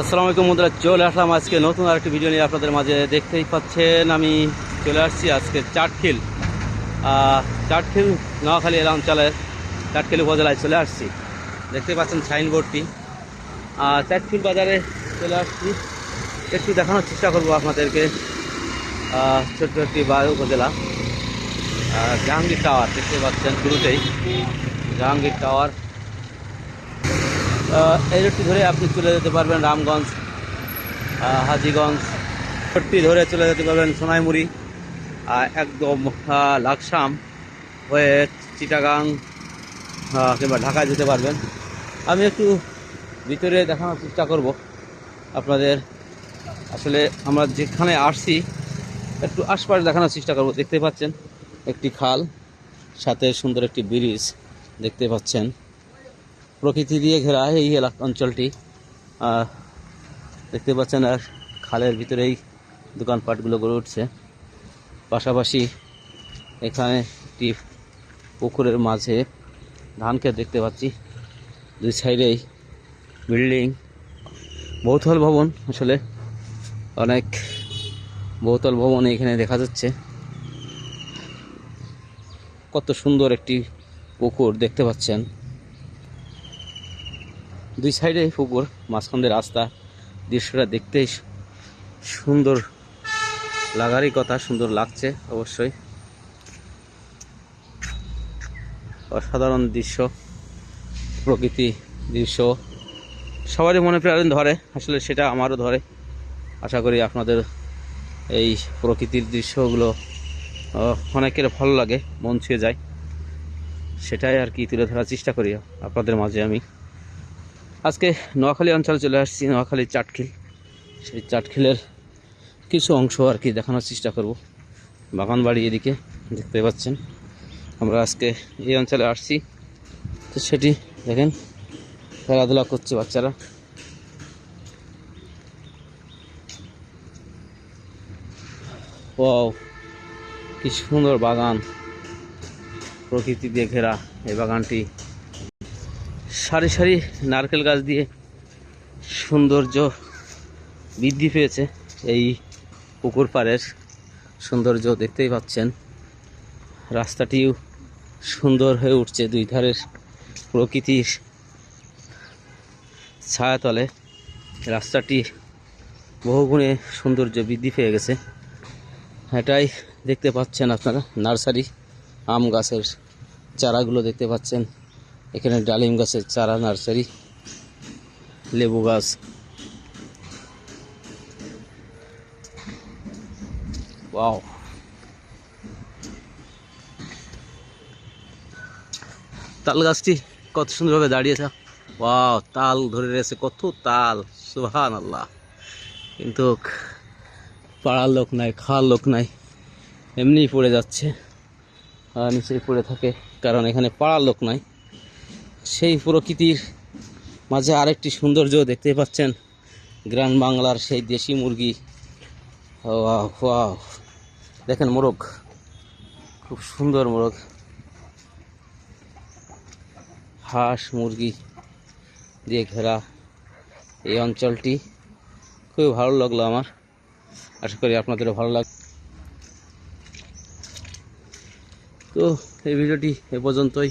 আসসালামু আলাইকুম বন্ধুরা, চলে আসলাম আজকে নতুন আরেকটি ভিডিও নিয়ে আপনাদের মাঝে। দেখতেই পাচ্ছেন, আমি চলে আসছি আজকে চাটখিল। চাটখিল নোয়াখালী এলাম অঞ্চলের চাটখিল উপজেলায় চলে আসছি। দেখতে পাচ্ছেন সাইনবোর্ডটি। চাটখিল বাজারে চলে আসছি। একটু দেখানোর চেষ্টা করব আপনাদেরকে। ছোট্ট একটি উপজেলা। জাহাঙ্গীর টাওয়ার, দেখতে পাচ্ছেন শুরুতেই। জাহাঙ্গীর টাওয়ার। এই রোডটি ধরে আপনি চলে যেতে পারবেন রামগঞ্জ হাজিগঞ্জ। রোডটি ধরে চলে যেতে পারবেন সোনাইমুড়ি একদম লাকসাম হয়ে চিটাগাং কিংবা ঢাকায় যেতে পারবেন। আমি একটু ভিতরে দেখানোর চেষ্টা করব আপনাদের। আসলে আমরা যেখানে আসছি, একটু আশপাশ দেখানোর চেষ্টা করব। দেখতে পাচ্ছেন একটি খাল, সাথে সুন্দর একটি ব্রিজ দেখতে পাচ্ছেন। প্রকৃতি দিয়ে ঘেরা এই এলাকা অঞ্চলটি। দেখতে পাচ্ছেন, আর খালের ভিতরেই দোকানপাটগুলো গড়ে উঠছে। পাশাপাশি এখানে একটি পুকুরের মাঝে ধান ক্ষেত দেখতে পাচ্ছি। দুই সাইডেই বিল্ডিং, বহুতল ভবন। আসলে অনেক বহুতল ভবন এখানে দেখা যাচ্ছে। কত সুন্দর একটি পুকুর দেখতে পাচ্ছেন। দুই সাইডে পুকুর, মাঝখান দিয়ে রাস্তা, দৃশ্যটা দেখতেই সুন্দর লাগারই কথা, সুন্দর লাগছে অবশ্যই। অসাধারণ দৃশ্য, প্রকৃতি দৃশ্য, সবারই মনে প্রাণ ধরে, আসলে সেটা আমারও ধরে। আশা করি আপনাদের এই প্রকৃতির দৃশ্যগুলো অনেকের ভালো লাগে, মন ছুঁয়ে যায়। সেটাই আর কি তুলে ধরার চেষ্টা করি আপনাদের মাঝে আমি। আজকে নোয়াখালী অঞ্চলে চলে আসছি, নোয়াখালী চাটখিল। সেই চাটখিলের কিছু অংশ আর কি দেখানোর চেষ্টা করব। বাগান বাড়ি এদিকে দেখতে পাচ্ছেন। আমরা আজকে এই অঞ্চলে আসছি। তো সেটি দেখেন, খেলাধুলা করছে বাচ্চারা। ও কি সুন্দর বাগান। প্রকৃতি দিয়ে ঘেরা এই বাগানটি। সারি সারি নারকেল গাছ দিয়ে সৌন্দর্য বৃদ্ধি পেয়েছে এই পুকুর পাড়ের সৌন্দর্য দেখতেই পাচ্ছেন। রাস্তাটিও সুন্দর হয়ে উঠছে দুই ধারের প্রকৃতির ছায়াতলে। রাস্তাটি বহুগুণে সৌন্দর্য বৃদ্ধি পেয়ে গেছে। এটাই দেখতে পাচ্ছেন আপনারা, নার্সারি, আম গাছের চারাগুলো দেখতে পাচ্ছেন। এখানে ডালিম গাছের চারা, নার্সারি, লেবু গাছ। ওয়াও। তাল গাছটি কত সুন্দরভাবে দাঁড়িয়েছে। ওয়াও, তাল ধরে রয়েছে, কত তাল। সুহান আল্লাহ কিন্তু পাড়ার লোক নাই, খাওয়ার লোক নাই। এমনিই পড়ে যাচ্ছে। আর নিচেই পড়ে থাকে, কারণ এখানে পাড়ার লোক নাই। সেই প্রকৃতির মাঝে আরেকটি সৌন্দর্য দেখতে পাচ্ছেন। গ্রাম বাংলার সেই দেশি মুরগি। দেখেন মোরগ। খুব সুন্দর মোরগ। হাঁস, মুরগি দিয়ে ঘেরা এই অঞ্চলটি। খুবই ভালো লাগল আমার। আশা করি আপনাদেরও ভালো লাগ তো এই ভিডিওটি এ পর্যন্তই।